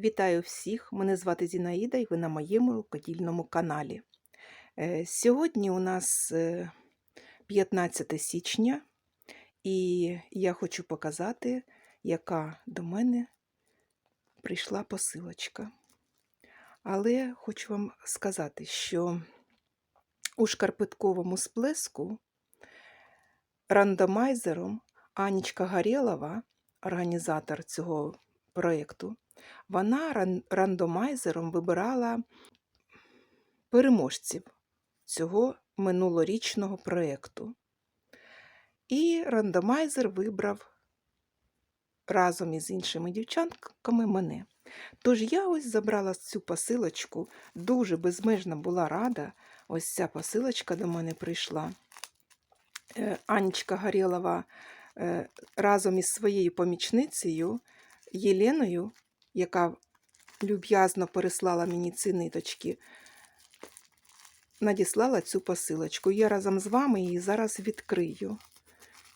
Вітаю всіх! Мене звати Зінаїда і ви на моєму рукодільному каналі. Е, Сьогодні у нас е, 15 січня, і я хочу показати, яка до мене прийшла посилочка. Але хочу вам сказати, що у шкарпетковому сплеску рандомайзером Анічка Гарєлова, організатор цього проєкту, вона рандомайзером вибирала переможців цього минулорічного проєкту. І рандомайзер вибрав разом із іншими дівчатками мене. Тож я ось забрала цю посилочку, дуже безмежно була рада. Ось ця посилочка до мене прийшла. Е, Анечка Горєлова е, разом із своєю помічницею Єленою, яка люб'язно переслала мені ці ниточки, надіслала цю посилочку. Я разом з вами її зараз відкрию.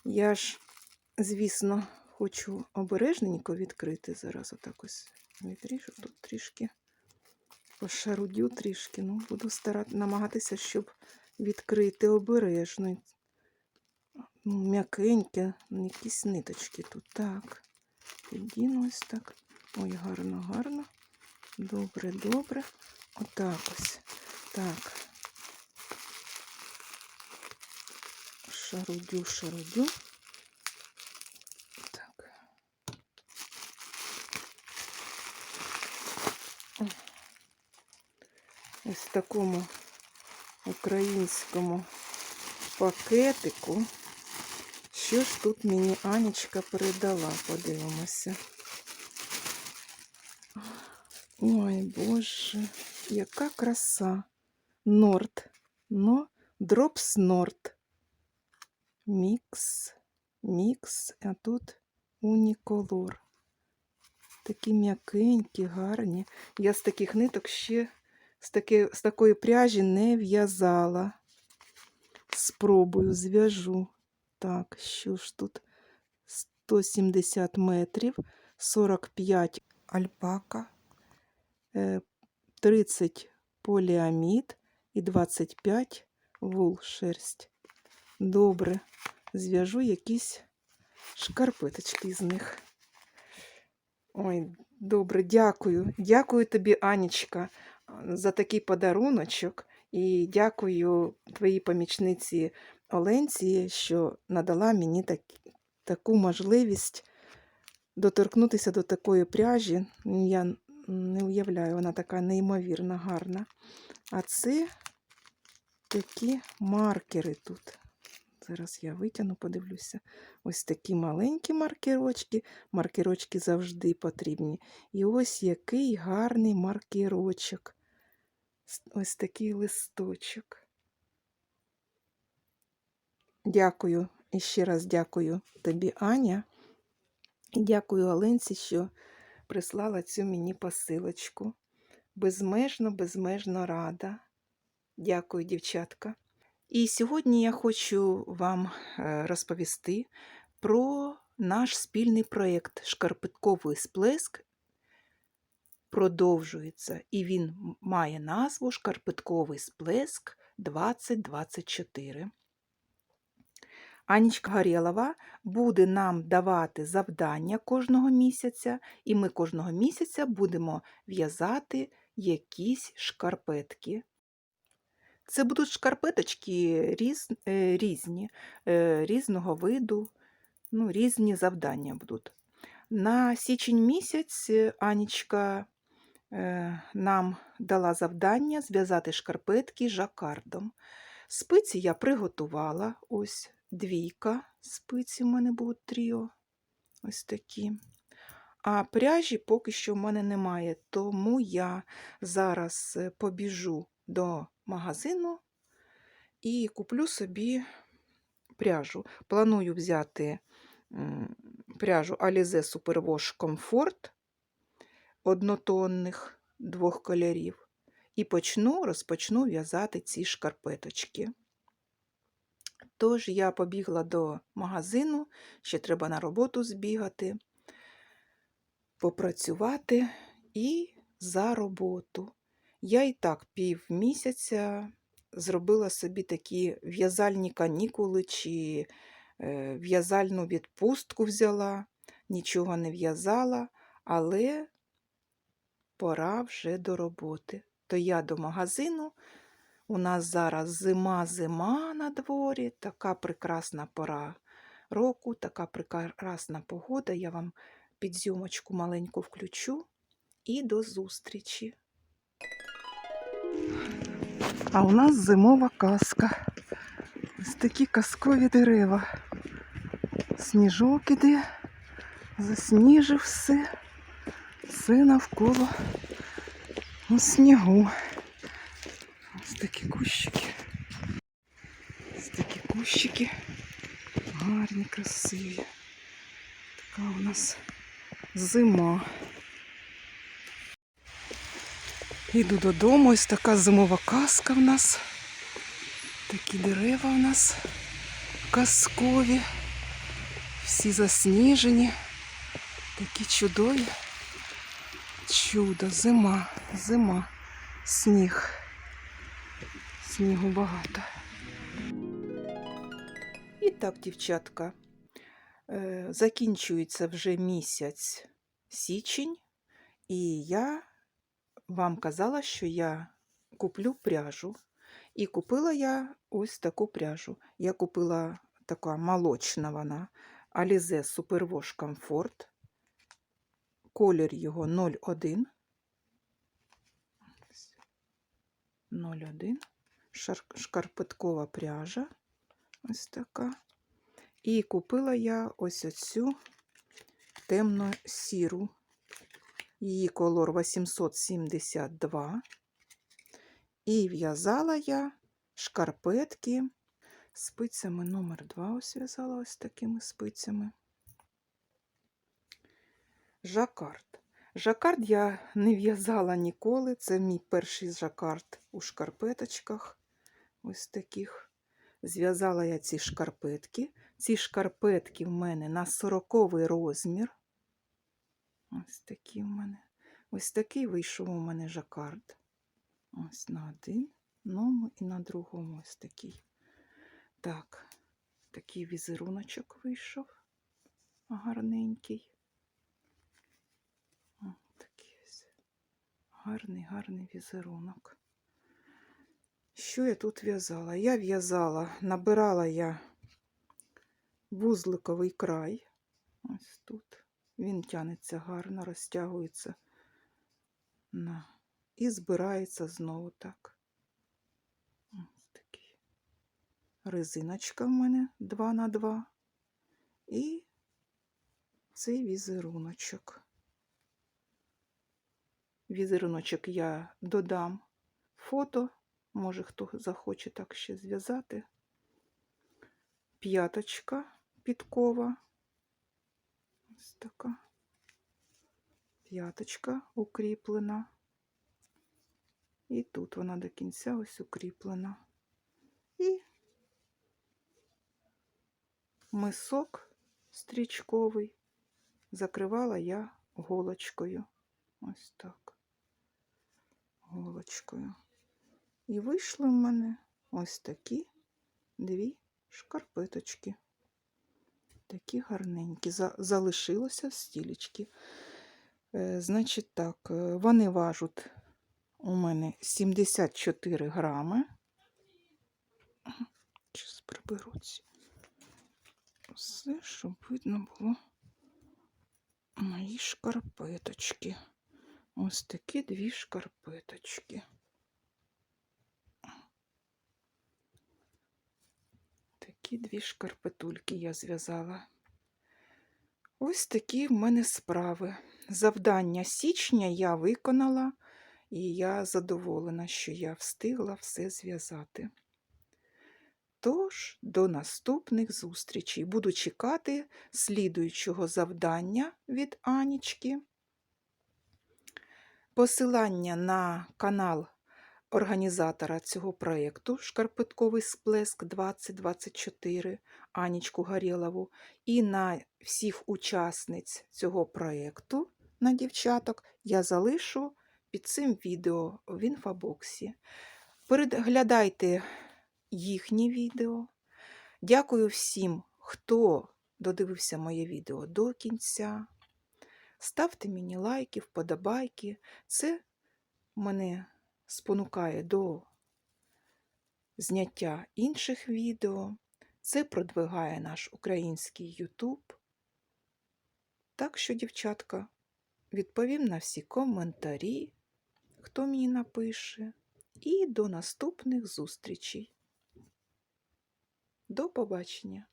Я ж, звісно, хочу обережненько відкрити. Зараз отак ось відріжу тут трішки, пошарудю трішки. Ну, буду старати намагатися, щоб відкрити обережно. Ну, М'якеньке, якісь ниточки тут. Так. Підіну ось так. Ой, гарно, гарно. Добре, добре. Отак ось. Так. Шарудю, шарудю. Так. Ось в такому українському пакетику. Що ж тут мені Анічка передала, подивимося. Ой, Боже, яка краса. Норд. Ну, Дропс Норд. Мікс, мікс, а тут уніколор. Такі м'якенькі, гарні. Я з таких ниток ще з, таки, з такої пряжі не в'язала. Спробую, зв'яжу. Так, що ж тут? 170 метрів, 45 альпака, е, 30 поліамід і 25 вул шерсть. Добре, зв'яжу якісь шкарпеточки з них. Ой, добре, дякую. Дякую тобі, Анічка, за такий подаруночок. І дякую твоїй помічниці Оленці, що надала мені так, таку можливість доторкнутися до такої пряжі. Ну, Я не уявляю, вона така неймовірно гарна. А це такі маркери тут. Зараз я витягну, подивлюся. Ось такі маленькі маркерочки. Маркерочки завжди потрібні. І ось який гарний маркерочок. Ось такий листочок. Дякую. І ще раз дякую тобі, Аня. І дякую Оленці, що прислала цю мені посилочку. Безмежно, безмежно рада. Дякую, дівчатка. І сьогодні я хочу вам е, розповісти про наш спільний проєкт Шкарпетковий сплеск продовжується, і він має назву Шкарпетковий сплеск 2024. Анічка Горєлова буде нам давати завдання кожного місяця, і ми кожного місяця будемо в'язати якісь шкарпетки. Це будуть шкарпеточки різ, е, різні, е, різного виду, ну, різні завдання будуть. На січень місяць Анічка е, нам дала завдання зв'язати шкарпетки жакардом. Спиці я приготувала, ось двійка спиці в мене будуть тріо, ось такі. А пряжі поки що в мене немає, тому я зараз е, побіжу до магазину і куплю собі пряжу. Планую взяти пряжу Alize Superwash Comfort однотонних двох кольорів. І почну, розпочну в'язати ці шкарпеточки. Тож я побігла до магазину, ще треба на роботу збігати, попрацювати і за роботу. Я і так пів місяця зробила собі такі в'язальні канікули чи е, в'язальну відпустку взяла, нічого не в'язала, але пора вже до роботи. То я до магазину. У нас зараз зима-зима на дворі, така прекрасна пора року, така прекрасна погода. Я вам підзйомочку маленьку включу і до зустрічі. А у нас зимова казка. Ось такі казкові дерева. Сніжок іде, засніжив все, все навколо у снігу. Такі кущики. Ось такі кущики. Гарні, красиві. Така у нас зима. Іду додому, ось така зимова казка в нас. Такі дерева у нас казкові. Всі засніжені. Такі чудові. Чудо, зима, зима, сніг. Снігу багато. І так, дівчатка, е, закінчується вже місяць січень, і я вам казала, що я куплю пряжу. І купила я ось таку пряжу. Я купила така молочна вона Alize Superwash Comfort. Колір його 01. 01. Шкарпеткова пряжа. Ось така. І купила я ось оцю темно-сіру. Її колор 872. І в'язала я шкарпетки спицями номер 2 ось в'язала ось такими спицями. Жакард. Жакард я не в'язала ніколи. Це мій перший жакард у шкарпеточках. Ось таких. Зв'язала я ці шкарпетки. Ці шкарпетки в мене на 40 розмір. Ось такі в мене. Ось такий вийшов у мене жакард. Ось на один одному і на другому ось такий. Так, такий візеруночок вийшов. Гарненький. О, такий ось. Гарний, гарний візерунок. Що я тут в'язала? Я в'язала, набирала я вузликовий край. Ось тут. Він тянеться гарно, розтягується на... і збирається знову так. Ось такий. Резиночка в мене 2 на 2 І цей візеруночок. Візеруночок я додам фото. Може, хто захоче так ще зв'язати. П'яточка підкова. Ось така. П'яточка укріплена. І тут вона до кінця ось укріплена. І мисок стрічковий закривала я голочкою. Ось так. Голочкою. І вийшли в мене ось такі дві шкарпеточки. Такі гарненькі. За- Залишилося стілечки. Е, Значить так, е, вони важуть у мене 74 грами. Зараз приберуться. Все, щоб видно було мої шкарпеточки. Ось такі дві шкарпеточки. Такі дві шкарпетульки я зв'язала. Ось такі в мене справи. Завдання січня я виконала, і я задоволена, що я встигла все зв'язати. Тож, до наступних зустрічей. Буду чекати слідуючого завдання від Анічки. Посилання на канал організатора цього проєкту Шкарпетковий сплеск 2024 Анічку Гарєлову і на всіх учасниць цього проєкту, на дівчаток, я залишу під цим відео в інфобоксі. Переглядайте їхні відео. Дякую всім, хто додивився моє відео до кінця. Ставте мені лайки, вподобайки. Це мене спонукає до зняття інших відео. Це продвигає наш український YouTube. Так що, дівчатка, відповім на всі коментарі, хто мені напише. І до наступних зустрічей. До побачення!